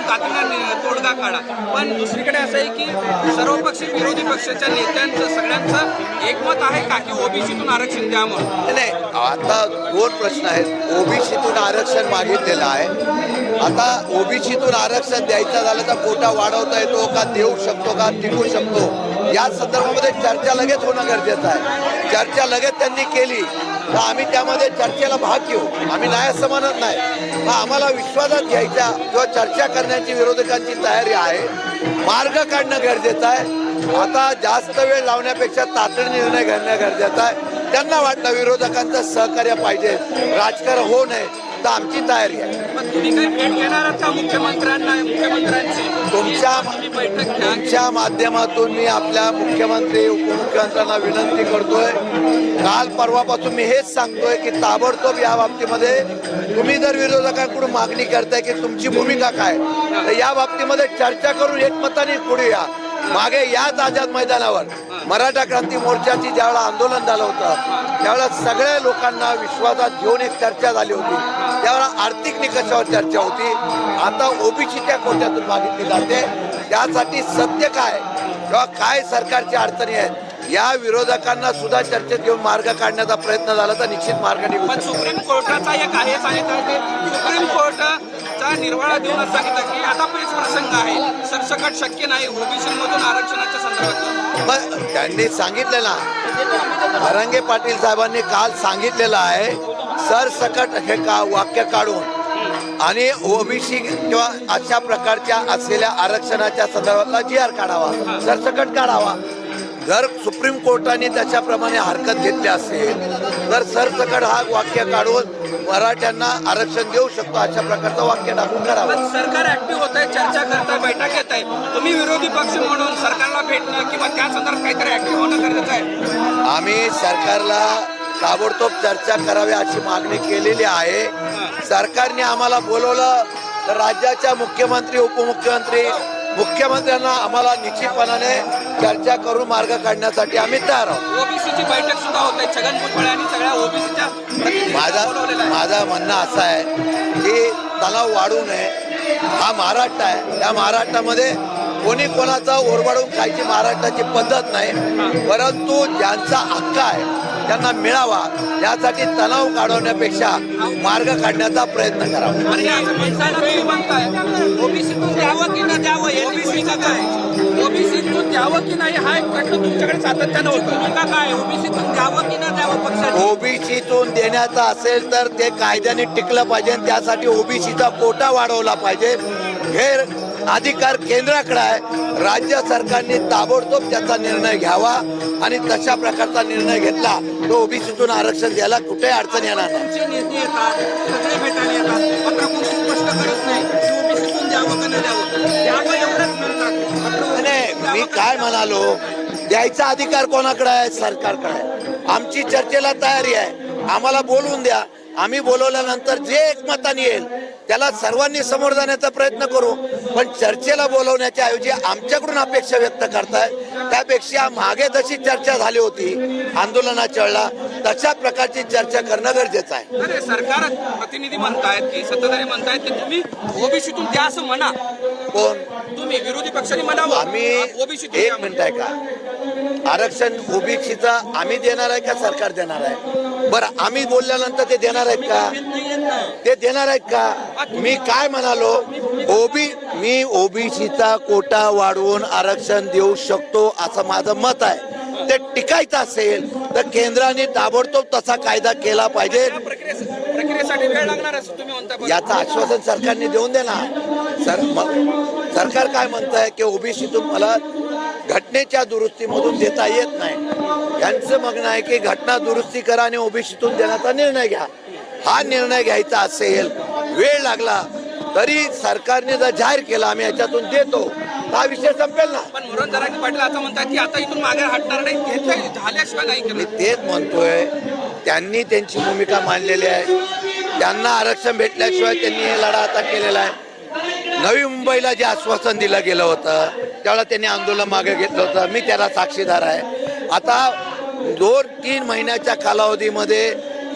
आपण तातडीनं तोडगा काढा. पण दुसरीकडे असं आहे की सर्व विरोधी पक्षाच्या नेत्यांचं सगळ्यांचं एकमत आहे का की ओबीसीतून आरक्षण द्या म्हणून? नाही. आता दोन प्रश्न आहेत. ओबीसीतून आरक्षण मागितलेलं आहे. आता ओबीसीतून आरक्षण द्यायचं झालं तर कोटा वाढवता येतो का देऊ शकतो का टिकू शकतो? या संदर्भामध्ये चर्चा लगेच होणं गरजेचं आहे. चर्चा लगेच त्यांनी केली. तर आम्ही त्यामध्ये चर्चेला भाग घेऊ. आम्ही नाही असं म्हणत नाही. मग आम्हाला विश्वासात घ्यायच्या किंवा चर्चा करण्याची विरोधकांची तयारी आहे. मार्ग काढणं गरजेचं आहे. आता जास्त वेळ लावण्यापेक्षा तातडी निर्णय घेणं गरजेचं आहे. त्यांना वाटतं विरोधकांचं सहकार्य पाहिजे. राजकारण होऊ नये. तर आमची तयारी आहे. तुम्ही काही भेट घेणार आहात का मुख्यमंत्र्यांना मुख्यमंत्र्यांची? तुमच्या तुम्ही बैठक घ्या. तुमच्या माध्यमातून मी आपल्या मुख्यमंत्री उपमुख्यमंत्र्यांना विनंती करतोय. काल परवापासून मी हेच सांगतोय की ताबडतोब या बाबतीमध्ये तुम्ही जर विरोधकांकडून मागणी करताय की तुमची भूमिका काय तर या बाबतीमध्ये चर्चा करून एकमताने पुढे या. मागे याच आझाद मैदानावर. मराठा क्रांती मोर्चाची ज्यावेळेला आंदोलन झालं होतं त्यावेळेला सगळ्या लोकांना विश्वासात घेऊन एक चर्चा झाली होती. त्यावेळेला आर्थिक निकषावर चर्चा होती. आता ओबीसीच्या कोट्यातून मागितली जाते. त्यासाठी सत्य काय? किंवा काय सरकारची अडचणी आहेत? या विरोधकांना सुद्धा चर्चेत घेऊन मार्ग काढण्याचा प्रयत्न झाला तर निश्चित मार्ग निघू पण. सुप्रीम कोर्टाचा एक आहे सुप्रीम कोर्टाचा निर्वाळा देऊनच सांगितलं की आता पेच प्रसंग आहे. सरसकट शक्य नाही. ओबीसी मधून आरक्षणाच्या संदर्भात. त्यांनी सांगितलं ना भरंगे पाटील साहेबांनी काल सांगितलेलं आहे सरसकट हे का वाक्य काढून आणि ओबीसी किंवा अशा प्रकारच्या असलेल्या आरक्षणाच्या संदर्भातला जी आर काढावा सरसकट काढावा. जर सुप्रीम कोर्टाने त्याच्याप्रमाणे हरकत घेतली असेल तर सरसकट हा वाक्य काढून मराठ्यांना आरक्षण देऊ शकतो अशा प्रकारचं वाक्य टाकून करावं सरकार ऍक्टिव्ह होत आहे चर्चा करताय बैठक घेत आहे तुम्ही विरोधी पक्ष म्हणून सरकारला भेटणं किंवा त्या संदर्भात काहीतरी ऍक्टिव्ह होणं गरजेचं आहे. आम्ही सरकारला ताबडतोब चर्चा करावी अशी मागणी केलेली आहे. सरकारने आम्हाला बोलवलं तर राज्याच्या मुख्यमंत्री उपमुख्यमंत्री मुख्यमंत्र्यांना आम्हाला निश्चितपणाने चर्चा करून मार्ग काढण्यासाठी आम्ही तयार आहोत. ओबीसीची बैठक सुद्धा होत छगन भुजबळ आणि सगळ्या ओबीसीच्या माझा माझं म्हणणं असं आहे की तणाव वाढू नये. हा महाराष्ट्र आहे. या महाराष्ट्रामध्ये कोणी कोणाचा ओरबाडून खायची महाराष्ट्राची पद्धत नाही. परंतु ज्यांचा हक्क आहे त्यांना मिळावा यासाठी तणाव काढवण्यापेक्षा मार्ग काढण्याचा प्रयत्न करावा. ओबीसीतून द्यावं की न द्यावं भूमिका काय? ओबीसीतून द्यावं की नाही एक प्रश्न तुमच्याकडे सातत्यानं होतो भूमिका काय? ओबीसीतून द्यावं की न द्यावं पक्षाने ओबीसीतून देण्याचं असेल तर ते कायद्याने टिकलं पाहिजे आणि त्यासाठी ओबीसीचा कोटा वाढवला पाहिजे. हे अधिकार केंद्राकडे आहे. राज्य सरकारने ताबडतोब त्याचा निर्णय घ्यावा आणि तशा प्रकारचा निर्णय घेतला तो ओबीसीतून आरक्षण द्यायला कुठेही अडचण येणार नाही. मी काय म्हणालो? द्यायचा अधिकार कोणाकडे आहे? सरकारकडे आहे. आमची चर्चेला तयारी आहे. आम्हाला बोलवून द्या. आम्ही बोलवल्यानंतर जे एकमताने येईल त्याला सर्वांनी समोर जाण्याचा प्रयत्न करू. पण चर्चेला बोलवण्याच्या ऐवजी आमच्याकडून अपेक्षा व्यक्त करतायत त्यापेक्षा मागे जशी चर्चा झाली होती आंदोलनाच्या वेळेला तशा प्रकारची चर्चा करणं गरजेचं आहे. सरकार प्रतिनिधी म्हणतायत की सत्ताधारी म्हणतायत की तुम्ही ओबीसीतून द्या असं म्हणा. कोण? तुम्ही विरोधी पक्षाने म्हणावं. आम्ही ओबीसीतून एक मिनिट आहे का आरक्षण ओबीसीचा आम्ही देणार आहे का सरकार देणार आहे? बरं आम्ही बोलल्यानंतर ते देणार आहेत का? ते देणार आहेत का? मी काय म्हणालो? ओबी मी ओबीसीचा कोटा वाढवून आरक्षण देऊ शकतो असं माझं मत आहे. ते टिकायचं असेल तर केंद्राने ताबडतोब तसा कायदा केला पाहिजे. याचं आश्वासन सरकारने देऊन दे ना सर सरकार काय म्हणत आहे की ओबीसीतून मला घटनेच्या दुरुस्तीमधून देता येत नाही. यांचं म्हणणं आहे की घटना दुरुस्ती करा आणि ओबीसीतून देण्याचा निर्णय घ्या. हा निर्णय घ्यायचा असेल वेळ लागला तरी सरकारने जर जाहीर केला आम्ही याच्यातून देतो. हा विषय संपेल ना. पण पाटील असं म्हणतात की आता इथून मागे हटणार नाही झाल्याशिवाय नाही मी केलं तेच म्हणतोय त्यांनी त्यांची भूमिका मांडलेली आहे. त्यांना आरक्षण भेटल्याशिवाय त्यांनी हे लढा आता केलेला आहे. नवी मुंबईला जे आश्वासन दिलं गेलं होतं त्यावेळेला त्यांनी आंदोलन मागे घेतलं होतं. मी त्याला साक्षीदार आहे. आता दोन तीन महिन्याच्या कालावधीमध्ये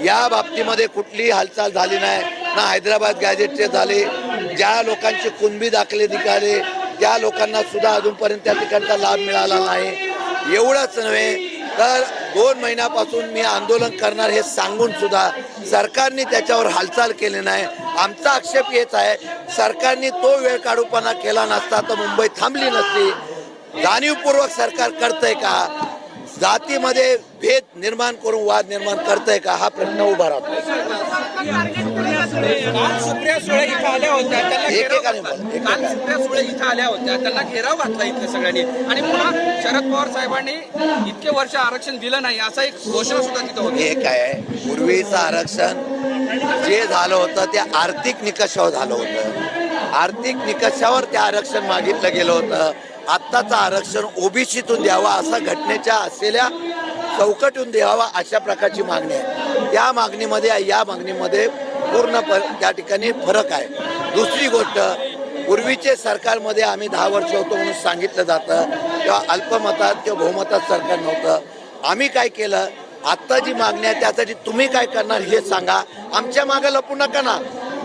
या बाबतीमध्ये कुठलीही हालचाल झाली नाही. ना हैदराबाद गॅजेटचे झाले ज्या लोकांचे कुणबी दाखले निघाले त्या लोकांना सुद्धा अजूनपर्यंत त्या ठिकाणचा लाभ मिळाला नाही. एवढंच नव्हे तर दोन महिन्यापासून मी आंदोलन करणार हे सांगून सुद्धा सरकारने त्याच्यावर हालचाल केली नाही. आमचा आक्षेप हेच आहे सरकारने तो वेळ काढूपणा केला नसता तर मुंबई थांबली नसती. जाणीवपूर्वक सरकार करतंय का? जातीमध्ये भेद निर्माण करून वाद निर्माण करतंय का? हा प्रश्न उभा राहतो. काल सुप्रिया सुळे इथं आल्या होत्या. त्यांना घेराव. काल सुप्रिया सुळे इथं आल्या होत्या. त्यांना घेराव घातला इथल्या सगळ्यांनी. आणि पुन्हा शरद पवार साहेबांनी इतके वर्ष आरक्षण दिलं नाही असा एक घोषणा सुद्धा तिथं होती. हे काय आहे? पूर्वीचं आरक्षण जे झालं होतं ते आर्थिक निकषावर झालं होतं. आर्थिक निकषावर ते आरक्षण मागितलं गेलं होतं. आत्ताचं आरक्षण ओबीसीतून द्यावा असा घटनेच्या असलेल्या चौकटून द्यावा अशा प्रकारची मागणी आहे. त्या मागणीमध्ये या मागणीमध्ये पूर्ण प त्या ठिकाणी फरक आहे. दुसरी गोष्ट पूर्वीचे सरकारमध्ये आम्ही दहा वर्ष होतो म्हणून सांगितलं जातं किंवा अल्पमतात किंवा बहुमतात सरकार नव्हतं. आम्ही काय केलं आत्ता जी मागणी आहे त्यासाठी तुम्ही काय करणार हे सांगा. आमच्या मागे लपू नका ना.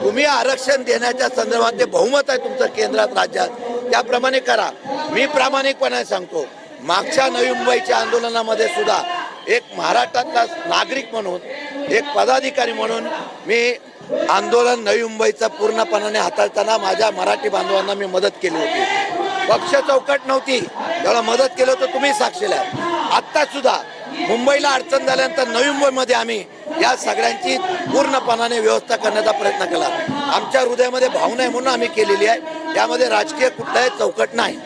तुम्ही आरक्षण देण्याच्या संदर्भात ते बहुमत आहे तुमचं केंद्रात राज्यात. त्याप्रमाणे करा. मी प्रामाणिकपणे सांगतो मागच्या नवी मुंबईच्या आंदोलनामध्ये सुद्धा एक महाराष्ट्रातला नागरिक म्हणून एक पदाधिकारी म्हणून मी आंदोलन नवी मुंबईचं पूर्णपणाने हाताळताना माझ्या मराठी बांधवांना मी मदत केली होती. पक्ष चौकट नव्हती. त्याला मदत केलं तर तुम्ही साक्षीला आत्ता सुद्धा मुंबईला अडचण झाल्यानंतर नवी मुंबईमध्ये आम्ही या सगळ्यांची पूर्णपणाने व्यवस्था करण्याचा प्रयत्न केला. आमच्या हृदयामध्ये भावना आहे म्हणून आम्ही केलेली आहे. यामध्ये राजकीय कुठलाही चौकट नाही?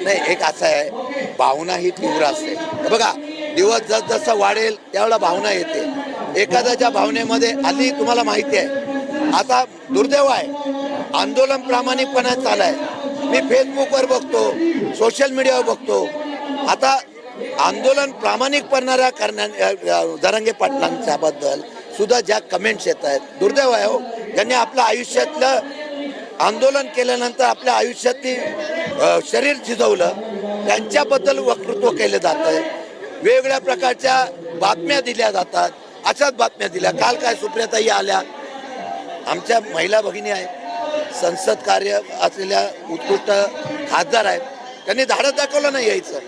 नाही एक असं आहे. भावना ही तीव्र असते. बघा दिवस जसजसा वाढेल त्यावेळेला भावना येते. एखाद्याच्या भावनेमध्ये हल्ली तुम्हाला माहिती आहे. आता दुर्दैव आहे. आंदोलन प्रामाणिकपणे आहे मी फेसबुकवर बघतो सोशल मीडियावर बघतो. आता आंदोलन प्रामाणिकपणाऱ्या करण्या जरंगे पाटलांच्याबद्दल सुद्धा ज्या कमेंट्स येत आहेत दुर्दैव आहे हो. त्यांनी आपल्या आयुष्यातलं आंदोलन केल्यानंतर आपल्या आयुष्यातली शरीर झिजवलं त्यांच्याबद्दल वक्तृत्व केलं जात आहे वेगवेगळ्या प्रकारच्या बातम्या दिल्या जातात. अशाच बातम्या दिल्या. काल काय सुप्रियाताई आल्या? आमच्या महिला भगिनी आहेत. संसद कार्य असलेल्या उत्कृष्ट खासदार आहेत. त्यांनी धाडस दाखवलं नाही यायचं.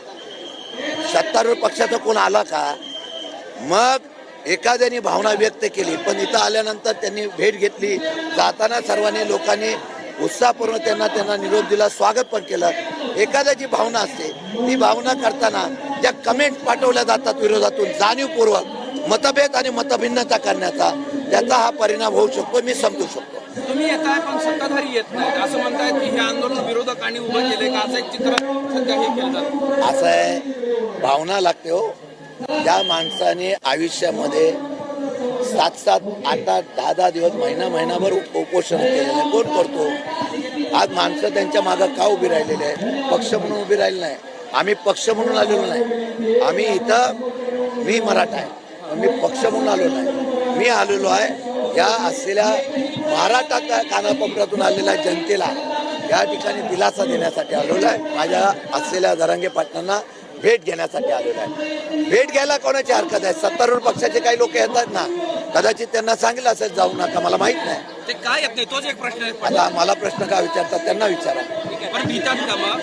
सत्तारूढ पक्षाचा कोण आला का? मग एखाद्याने भावना व्यक्त केली. पण इथं आल्यानंतर त्यांनी भेट घेतली. जाताना सर्वांनी लोकांनी उत्साहपूर्ण त्यांना त्यांना निरोप दिला स्वागत पण केलं. एखाद्याची भावना असते. ती भावना करताना ज्या कमेंट पाठवल्या जातात विरोधातून जाणीवपूर्वक मतभेद आणि मतभिन्नता करण्याचा त्याचा हा परिणाम होऊ शकतो मी समजू शकतो. तुम्ही येत आहे पण सत्ताधारी येत नाही असं म्हणतायत की हे आंदोलन विरोधकांनी उभं केलंय का? असं एक चित्र सध्या हे केलं जातं. असं आहे. भावना लागते हो. त्या माणसाने आयुष्यामध्ये सात सात आठ आठ दहा दहा दिवस महिना महिनाभर उप- उपोषण केलेलं आहे कोण करतो? आज माणसं त्यांच्या मागं का उभी राहिलेली आहेत? पक्ष म्हणून उभी राहिली नाही. आम्ही पक्ष म्हणून आलेलो नाही. आम्ही इथं मी मराठा आहे. मी पक्ष म्हणून आलो नाही. मी आलेलो आहे या असलेल्या महाराष्ट्राच्या कानाकोपऱ्यातून आलेल्या जनतेला या ठिकाणी दिलासा देण्यासाठी आलेलो आहे. माझ्या असलेल्या दरंगे पाटणांना भेट घेण्यासाठी आलेलो आहे. भेट घ्यायला कोणाची हरकत आहे? सत्तारूढ पक्षाचे काही लोक येतात ना? कदाचित त्यांना सांगितलं असेल जाऊ नका मला माहीत नाही. ते काय येत नाही? तोच एक प्रश्न मला प्रश्न का विचारतात त्यांना विचारा. मग?